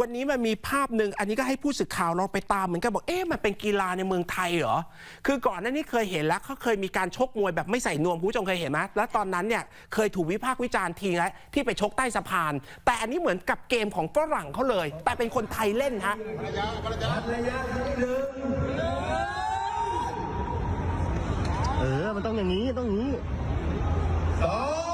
วันนี้มันมีภาพหนึ่งอันนี้ก็ให้ผู้สื่อข่าวเราไปตามเหมือนกันบอกเอ๊ะมันเป็นกีฬาในเมืองไทยเหรอคือก่อนหน้านี้เคยเห็นแล้วเขาเคยมีการชกมวยแบบไม่ใส่นวมคุณผู้ชมเคยเห็นไหมแล้วตอนนั้นเนี่ยเคยถูกวิพากษ์วิจารณ์ทีแล้วที่ไปชกใต้สะพาน แต่อันนี้เหมือนกับเกมของฝรั่งเขาเลย แต่เป็นคนไทยเล่นฮะเออมันต้องอย่างนี้ต้องอย่างนี้ไหว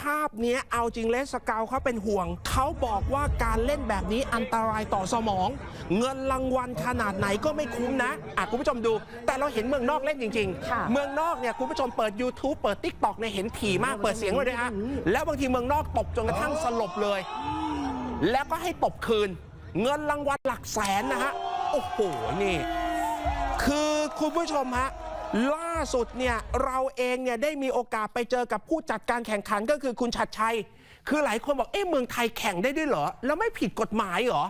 ภาพเนี้ยเอาจริงเลสสเกาวเขาเป็นห่วง เขาบอกว่าการเล่นแบบนี้อันตรายต่อสมอง เงินรางวัลขนาดไหนก็ไม่คุ้มนะอะคุณผู้ชมดู แต่เราเห็นเมืองนอกเล่นจริงค่ะๆเมืองนอกเนี่ยคุณผู้ชมเปิด YouTube เปิด Tik t o k เนี่ยเห็นถี่มากเปิดเสียงเลยด้วยฮะแล้วบางทีเมืองนอกตบจนกระทั่งสลบเลย แล้วก็ให้ตบคืน เงินรางวัลหลักแสนนะฮะโอ้โหนี่ คือคุณผู้ชมฮะ ล่าสุดเนี่ยเราเองเนี่ยได้มีโอกาสไปเจอกับผู้จัดการแข่งขันก็คือคุณชัดชัย คือหลายคนบอกเอ๊ะเมืองไทยแข่งได้ด้วยเหรอ แล้วไม่ผิดกฎหมายเหรอ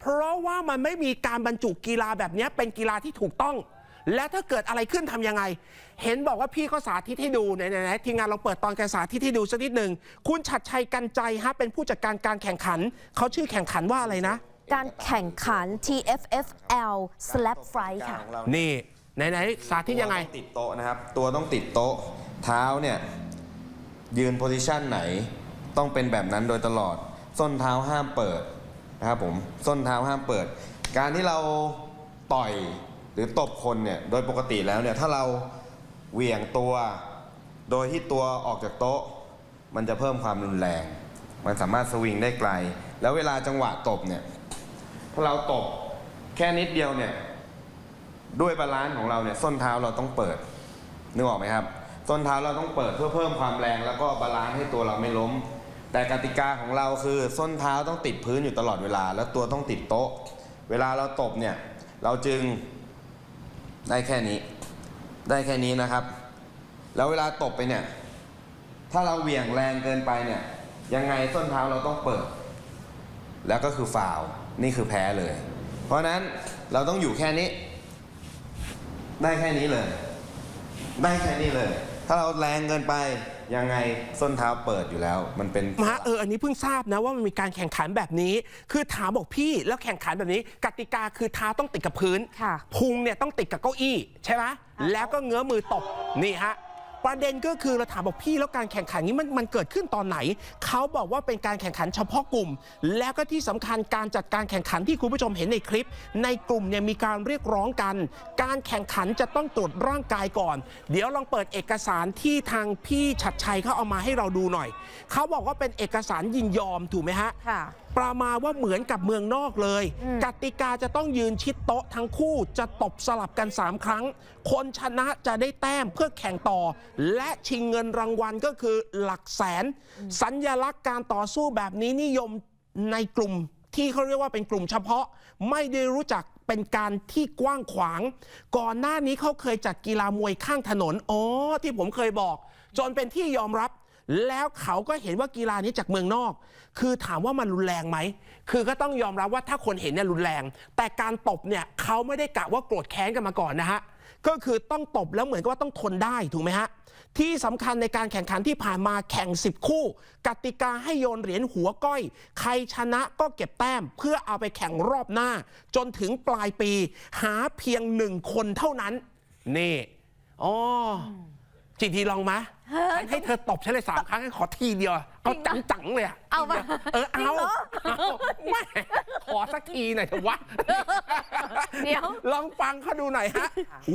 เพราะว่ามันไม่มีการบรรจุกีฬาแบบเนี้ยเป็นกีฬาที่ถูกต้อง และถ้าเกิดอะไรขึ้นทำยังไง เห็นบอกว่าพี่เขาสาธิตให้ดูไหนๆๆทีมงานเราเปิดตอนแกสาธิตให้ดูสักนิดหนึ่งคุณชัดชัยกันใจฮะเป็นผู้จัดการการแข่งขันเขาชื่อแข่งขันว่าอะไรนะการแข่งขัน TFFL Slap Fight ค่ะของเรานี่ ไหนๆสาธิตยังไง ตัวต้องติดโต๊ะนะครับ ตัวต้องติดโต๊ะ เท้าเนี่ย ยืนโพซิชันไหน ต้องเป็นแบบนั้นโดยตลอด ส้นเท้าห้ามเปิดนะครับผม ส้นเท้าห้ามเปิด การที่เราต่อยหรือตบคนเนี่ย โดยปกติแล้วเนี่ย ถ้าเราเหวี่ยงตัว โดยที่ตัวออกจากโต๊ะ มันจะเพิ่มความรุนแรง มันสามารถสวิงได้ไกล แล้วเวลาจังหวะตบเนี่ย ถ้าเราตบแค่นิดเดียวเนี่ย ด้วยบาลานซ์ของเราเนี่ยส้นเท้าเราต้องเปิดนึกออกไหมครับส้นเท้าเราต้องเปิดเพื่อเพิ่มความแรงแล้วก็บาลานซ์ให้ตัวเราไม่ล้ม แต่กติกาของเราคือส้นเท้าต้องติดพื้นอยู่ตลอดเวลา แล้วตัวต้องติดโต๊ะ เวลาเราตบเนี่ยเราจึงได้แค่นี้ ได้แค่นี้นะครับ แล้วเวลาตบไปเนี่ย ถ้าเราเหวี่ยงแรงเกินไปเนี่ย ยังไงส้นเท้าเราต้องเปิด แล้วก็คือฟาวนี่คือแพ้เลย เพราะนั้นเราต้องอยู่แค่นี้ ได้แค่นี้เลย ได้แค่นี้เลย ถ้าเราแรงเกินไปยังไงส้นเท้าเปิดอยู่แล้ว มันเป็นมาเอออันนี้เพิ่งทราบนะว่ามันมีการแข่งขันแบบนี้ คือถามบอกพี่แล้วแข่งขันแบบนี้ กติกาคือเท้าต้องติดกับพื้นค่ะพุงเนี่ยต้องติดกับเก้าอี้ ใช่ไหมแล้วก็เงื้อมือตบนี่ฮะ ประเด็นก็คือเราถามบอกพี่แล้วการแข่งขันนี้มันมันเกิดขึ้นตอนไหน เขาบอกว่าเป็นการแข่งขันเฉพาะกลุ่ม แล้วก็ที่สำคัญการจัดการแข่งขันที่คุณผู้ชมเห็นในคลิป ในกลุ่มเนี่ยมีการเรียกร้องกัน การแข่งขันจะต้องตรวจร่างกายก่อน เดี๋ยวลองเปิดเอกสารที่ทางพี่ชัดชัยเขาเอามาให้เราดูหน่อย เขาบอกว่าเป็นเอกสารยินยอมถูกไหมฮะค่ะประมาณว่าเหมือนกับเมืองนอกเลยอืมกติกาจะต้องยืนชิดโต๊ะทั้งคู่จะตบสลับกัน 3 ครั้ง คนชนะจะได้แต้มเพื่อแข่งต่อ และชิงเงินรางวัลก็คือหลักแสน สัญญลักษณ์การต่อสู้แบบนี้นิยมในกลุ่มที่เขาเรียกว่าเป็นกลุ่มเฉพาะ ไม่ได้รู้จักเป็นการที่กว้างขวาง ก่อนหน้านี้เขาเคยจัดกีฬามวยข้างถนนอ๋อที่ผมเคยบอก จนเป็นที่ยอมรับ แล้วเขาก็เห็นว่ากีฬานี้จากเมืองนอก คือถามว่ามันรุนแรงไหม คือก็ต้องยอมรับว่าถ้าคนเห็นเนี่ยรุนแรง แต่การตบเนี่ยเขาไม่ได้กะว่าโกรธแค้นกันมาก่อนนะฮะ ก็คือต้องตบแล้วเหมือนกับว่าต้องทนได้ถูกไหมฮะ ที่สำคัญในการแข่งขันที่ผ่านมาแข่ง 10 คู่ กติกาให้โยนเหรียญหัวก้อย ใครชนะก็เก็บแต้มเพื่อเอาไปแข่งรอบหน้า จนถึงปลายปี หาเพียงหนึ่งคนเท่านั้น นี่อ๋อ จีทีลองมะฉันให้เธอตบฉันเลยสามครั้งให้ขอทีเดียวเอาจังๆเลยอะเอามาเออจริเอางเหรอเอาแม่ขอสักทีหน่อยเถอะวะเดี๋ยวลองฟังเขาดูหน่อยฮะ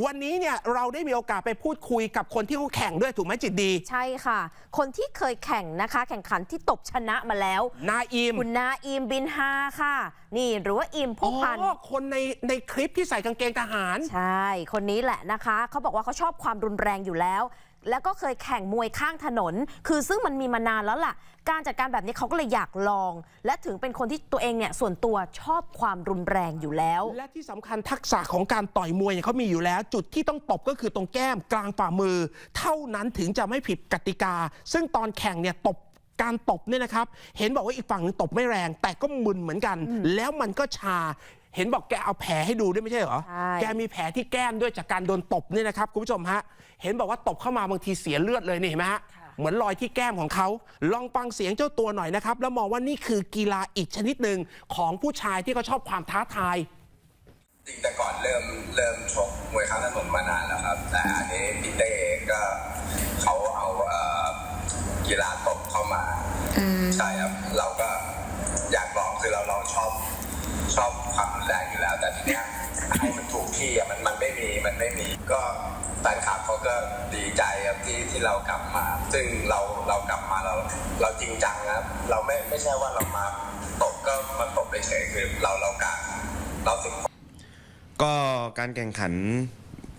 วันนี้เนี่ยเราได้มีโอกาสไปพูดคุยกับคนที่เขาแข่งด้วยถูกไหมจิตดี ใช่ค่ะ คนที่เคยแข่งนะคะ แข่งขันที่ตบชนะมาแล้ว นาอิมคุณนาอิมบินฮาค่ะ นี่หรือว่าอิมอ๋ผู้พันอคนในในคลิปที่ใส่กางเกงทหาร ใช่ คนนี้แหละนะคะเขาบอกว่าเขาชอบความรุนแรงอยู่แล้ว แล้วก็เคยแข่งมวยข้างถนน คือซึ่งมันมีมานานแล้วล่ะ การจัดการแบบนี้เขาก็เลยอยากลอง และถึงเป็นคนที่ตัวเองเนี่ยส่วนตัวชอบความรุนแรงอยู่แล้ว และที่สำคัญทักษะของการต่อยมวยเนี่ยเขามีอยู่แล้ว จุดที่ต้องตบก็คือตรงแก้มกลางฝ่ามือ เท่านั้นถึงจะไม่ผิดกติกา ซึ่งตอนแข่งเนี่ยตบการตบเนี่ยนะครับ เห็นบอกว่าอีกฝั่งหนึงตบไม่แรง แต่ก็มึนเหมือนกัน แล้วมันก็ชา เห็นบอกแกเอาแผลให้ดูด้วยไม่ใช่เหรอ ใช่ แกมีแผลที่แก้มด้วยจากการโดนตบเนี่ยนะครับคุณผู้ชมฮะ เห็นบอกว่าตบเข้ามาบางทีเสียเลือดเลยนี่เห็นไหมฮะ เหมือนรอยที่แก้มของเขา ลองฟังเสียงเจ้าตัวหน่อยนะครับ แล้วมองว่านี่คือกีฬาอีกชนิดหนึ่งของผู้ชายที่เขาชอบความท้าทาย จริงแต่ก่อนเริ่มเริ่มชกมวยข้างถนนมานานแล้วครับ แต่อันนี้พี่เต้ก็เขาเอาเอ่อกีฬาตบเข้ามาใช่ครับ เราก็อยากลองคือเราเราชอบ ชอบความรุนแรงอยู่แล้ว แต่ทีเนี้ยให้มันถูกที่อะมันมันไม่มีมันไม่มีก็แฟนคลับเขาก็ดีใจครับที่ที่เรากลับมา ซึ่งเราเรากลับมาเราเราจริงจังครับ เราไม่ไม่ใช่ว่าเรามาตบก็มาตบเฉยคือเราเรากะเราถึงก็การแข่งขัน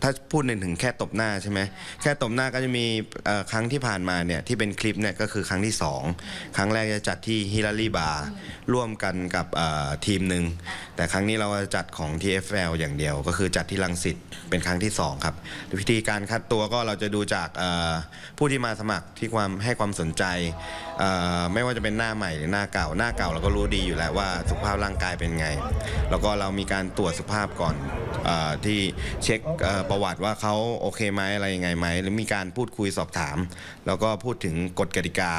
ถ้าพูดในถึงแค่ตบหน้าใช่ไหมแค่ตบหน้าก็จะมีเอ่อครั้งที่ผ่านมาเนี่ยที่เป็นคลิปเนี่ยก็คือครั้งที่ 2 ครั้งแรกจะจัดที่ฮิลารีบาร์ร่วมกันกับเอ่อทีมหนึ่งแต่ครั้งนี้เราจะจัดของ TFL อย่างเดียว ก็คือจัดที่ลังสิตเป็นครั้งที่ 2 ครับวิธีการคัดตัวก็เราจะดูจากเอ่อผู้ที่มาสมัครที่ความให้ความสนใจเอ่อไม่ว่าจะเป็นหน้าใหม่หรือหน้าเก่าหน้าเก่าเราก็รู้ดีอยู่แล้วว่าสุขภาพร่างกายเป็นไง แล้วก็เรามีการตรวจสุขภาพก่อนเออที่เช็คเอ่อประวัติว่าเขาโอเคไหมอะไรยังไงไหมหรือมีการพูดคุยสอบถาม แล้วก็พูดถึงกฎกติกา